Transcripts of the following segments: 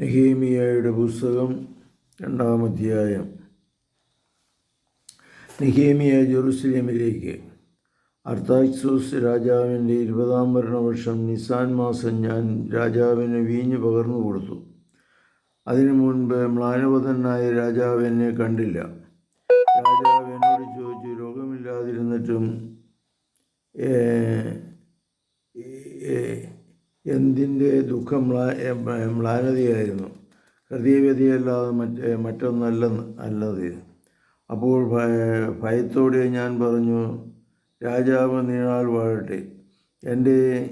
നെഹേമിയയുടെ പുസ്തകം രണ്ടാം അധ്യായം. നെഹേമിയ ജെറുസലേമിലേക്ക്. അർത്താക്സോസ് രാജാവിന്റെ ഇരുപതാം ഭരണവർഷം നിസാൻ മാസം ഞാൻ രാജാവിന് വീഞ്ഞ് പകർന്നു കൊടുത്തു. അതിനു മുൻപ് മ്ലാനവതനായ രാജാവ് എന്നെ കണ്ടില്ല. രാജാവ് എന്നോട് ചോദിച്ചു രോഗമില്ലാതിരുന്നിട്ടും എന്തിന്റെ ദുഃഖം മ്ലാനതയായിരുന്നു? ഹൃദയവ്യതിയല്ലാതെ മറ്റ് മറ്റൊന്നല്ലെന്ന് അല്ലത്. അപ്പോൾ ഭയ- ഭയത്തോടെ ഞാൻ പറഞ്ഞു രാജാവ് നീണാൾ വാഴട്ടെ. എന്റെ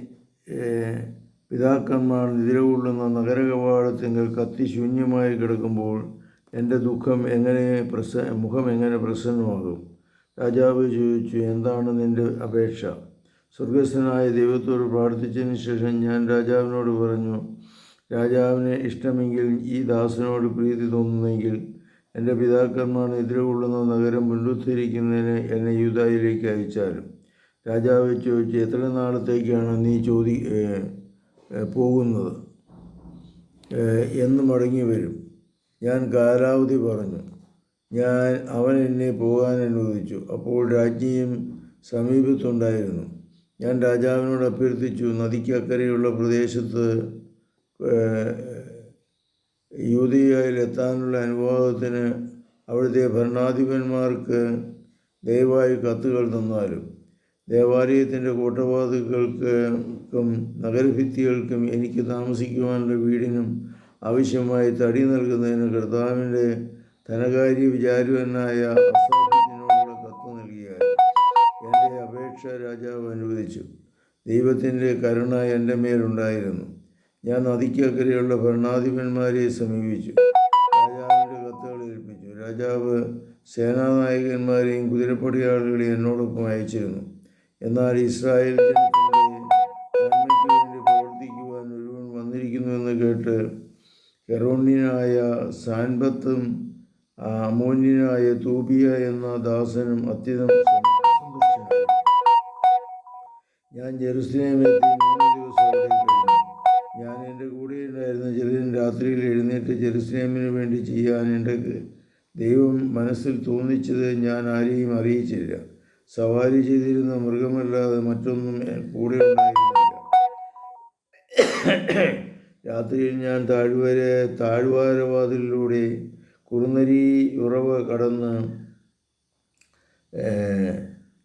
പിതാക്കന്മാർ നിതിരകൊള്ളുന്ന നഗരകവാടത്തിങ്കൽ കത്തി ശൂന്യമായി കിടക്കുമ്പോൾ എന്റെ ദുഃഖം എങ്ങനെ പ്രസ മുഖം എങ്ങനെ പ്രസന്നമാകും? രാജാവ് ചോദിച്ചു എന്താണ് നിന്റെ അപേക്ഷ? സ്വർഗസ്ഥനായ ദൈവത്തോട് പ്രാർത്ഥിച്ചതിന് ശേഷം ഞാൻ രാജാവിനോട് പറഞ്ഞു രാജാവിന് ഇഷ്ടമെങ്കിൽ ഈ ദാസനോട് പ്രീതി തോന്നുന്നെങ്കിൽ എന്റെ പിതാക്കന്മാർ എതിരുകൊള്ളുന്ന നഗരം പുനരുദ്ധരിക്കുന്നതിന് എന്നെ യൂതായിലേക്ക് അയച്ചാലും. രാജാവ് ചോദിച്ചു എത്ര നാളത്തേക്കാണ് നീ ചോദി പോകുന്നത്? എന്ന് മടങ്ങി വരും. ഞാൻ കാലാവധി പറഞ്ഞു. ഞാൻ അവൻ എന്നെ പോകാൻ അനുവദിച്ചു. അപ്പോൾ രാജ്ഞിയും സമീപത്തുണ്ടായിരുന്നു. ഞാൻ രാജാവിനോട് അഭ്യർത്ഥിച്ചു നദിക്കക്കരെയുള്ള പ്രദേശത്ത് യൂതിയയിൽ എത്താനുള്ള അനുവാദത്തിന് അവിടുത്തെ ഭരണാധിപന്മാർക്ക് ദയവായി കത്തുകൾ തന്നാലും ദേവാലയത്തിന്റെ കൂട്ടവാതുക്കൾക്കും നഗരഭിത്തികൾക്കും എനിക്ക് താമസിക്കുവാനുള്ള വീടിനും ആവശ്യമായി തടി നൽകുന്നതിന് കർത്താവിന്റെ ധനകാര്യ വിചാരുവനായ അസാഫിനോടുള്ള അപേക്ഷ രാജാവ് അനുവദിച്ചു. ദൈവത്തിന്റെ കരുണ എന്റെ മേലുണ്ടായിരുന്നു ഞാൻ നദിക്കക്കരെയുള്ള ഭരണാധിപന്മാരെ സമീപിച്ചു. രാജാവിന്റെ കത്തുകൾ ഏൽപ്പിച്ചു. രാജാവ് സേനാനായകന്മാരെയും കുതിരപ്പടയാളികളെയും എന്നോടൊപ്പം അയച്ചിരുന്നു. എന്നാൽ ഇസ്രായേൽ പ്രവർത്തിക്കുവാൻ ഒരുവൻ വന്നിരിക്കുന്നുവെന്ന് കേട്ട് ഹെറോണിനായ സാൻബത്തും അമോന്യനായ തൂബിയ എന്ന ദാസനും അത്യന്തം ഞാൻ ജെറുസലേമെത്തി മൂന്ന് ദിവസം അവിടെ കഴിഞ്ഞു ഞാൻ എന്റെ കൂടെ ഉണ്ടായിരുന്ന ചിലരും രാത്രിയിൽ എഴുന്നേറ്റ് ജെറുസലേമിന് വേണ്ടി എന്റെ ദൈവം മനസ്സിൽ തോന്നിച്ചത് ഞാൻ ആരെയും അറിയിച്ചില്ല. സവാരി ചെയ്തിരുന്ന മൃഗമല്ലാതെ മറ്റൊന്നും കൂടെ ഉണ്ടായിരുന്നില്ല. രാത്രിയിൽ ഞാൻ താഴ്വര താഴ്വാരവാതിലൂടെ കുറുനരി ഉറവ് കടന്ന്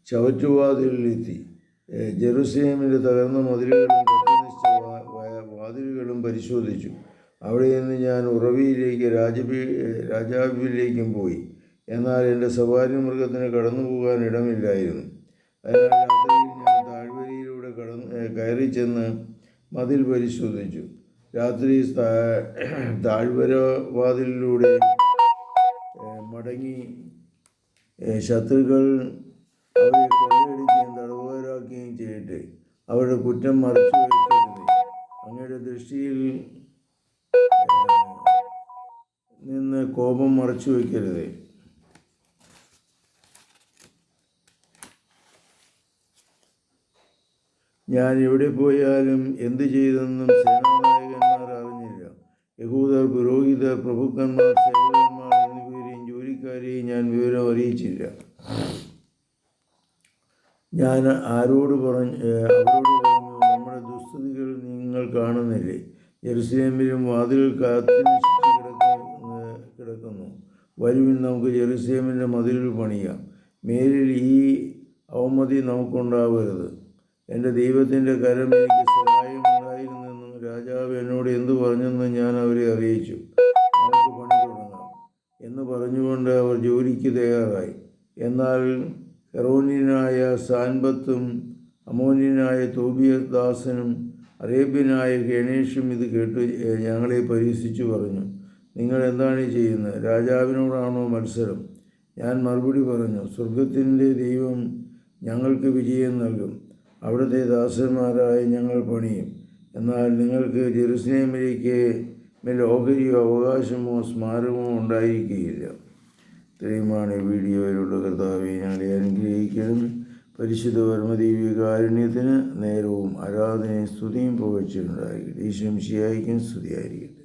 ചവറ്റുവാതിലെത്തി ജെറുസലേമിന്റെ തകർന്ന മതിലുകളും വാതിലുകളും പരിശോധിച്ചു. അവിടെ നിന്ന് ഞാൻ ഉറവിയിലേക്ക് രാജപീ രാജാവിലേക്കും പോയി. എന്നാൽ എന്റെ സവാരി മൃഗത്തിന് കടന്നു പോകാൻ ഇടമില്ലായിരുന്നു. അതിനാൽ ഞാൻ താഴ്വരയിലൂടെ കടന്ന് കയറി ചെന്ന് മതിൽ പരിശോധിച്ചു. രാത്രി താഴ്വര വാതിലിലൂടെ മടങ്ങി ശത്രുക്കൾ അവരെ ചെയ്യട്ടെ അവരുടെ കുറ്റം മറച്ചു അങ്ങയുടെ ദൃഷ്ടിയിൽ നിന്ന് കോപം മറച്ചു വയ്ക്കരുത്. ഞാൻ എവിടെ പോയാലും എന്ത് ചെയ്തെന്നും സേനാനായകന്മാർ അറിഞ്ഞില്ല. യഹൂദർ പുരോഹിതർ പ്രഭുക്കന്മാർ സേവകന്മാർ എന്നിവരെയും ജോലിക്കാരെയും ഞാൻ വിവരം അറിയിച്ചില്ല. ഞാൻ ആരോട് പറഞ്ഞു അവരോട് പറഞ്ഞു നമ്മുടെ ദുസ്ഥിതികൾ നിങ്ങൾ കാണുന്നില്ലേ? ജെറുസലേമിലും വാതിൽ കാത്തു കിടക്കുന്നു. വരുവിൽ നമുക്ക് ജെറുസലേമിന്റെ മതിലിൽ പണിയാം. മേലിൽ ഈ അവമതി നമുക്കുണ്ടാവരുത്. എന്റെ ദൈവത്തിന്റെ കരം എനിക്ക് സഹായമുണ്ടായിരുന്നെന്നും രാജാവ് എന്നോട് എന്തു പറഞ്ഞെന്നും ഞാൻ അവരെ അറിയിച്ചു. നമുക്ക് പണി തുടങ്ങാം. എന്ന് പറഞ്ഞുകൊണ്ട് അവർ ജോലിക്ക് തയ്യാറായി. എന്നാൽ ഹെറോന്യനായ സാൻബത്തും അമോനിയനായ അമോന്യനായ തോബിയദാസനും അറേബ്യനായ ഗണേഷും ഇത് കേട്ട് ഞങ്ങളെ പരിഹസിച്ചു പറഞ്ഞു. നിങ്ങൾ എന്താണ് ചെയ്യുന്നത്? രാജാവിനോടാണോ മത്സരം? ഞാൻ മറുപടി പറഞ്ഞു സ്വർഗത്തിന്റെ ദൈവം ഞങ്ങൾക്ക് വിജയം നൽകും. അവിടുത്തെ ദാസന്മാരായ ഞങ്ങൾ പണിയും. എന്നാൽ നിങ്ങൾക്ക് ജെറുസലേമിലേക്ക് മേൽ ഓഹരിയോ അവകാശമോ സ്മാരകമോ ഉണ്ടായിരിക്കുകയില്ല. ഈ വീഡിയോയിലുള്ള കർത്താവെ ഞങ്ങളെ അനുഗ്രഹിക്കണം പരിശുദ്ധ പരമദീവി കാരുണ്യത്തിന് നേരവും ആരാധനയും സ്തുതിയും പുകഴ്ചയുണ്ടായിരിക്കട്ടെ ഈശ്വംശിയായിരിക്കും സ്തുതിയായിരിക്കട്ടെ.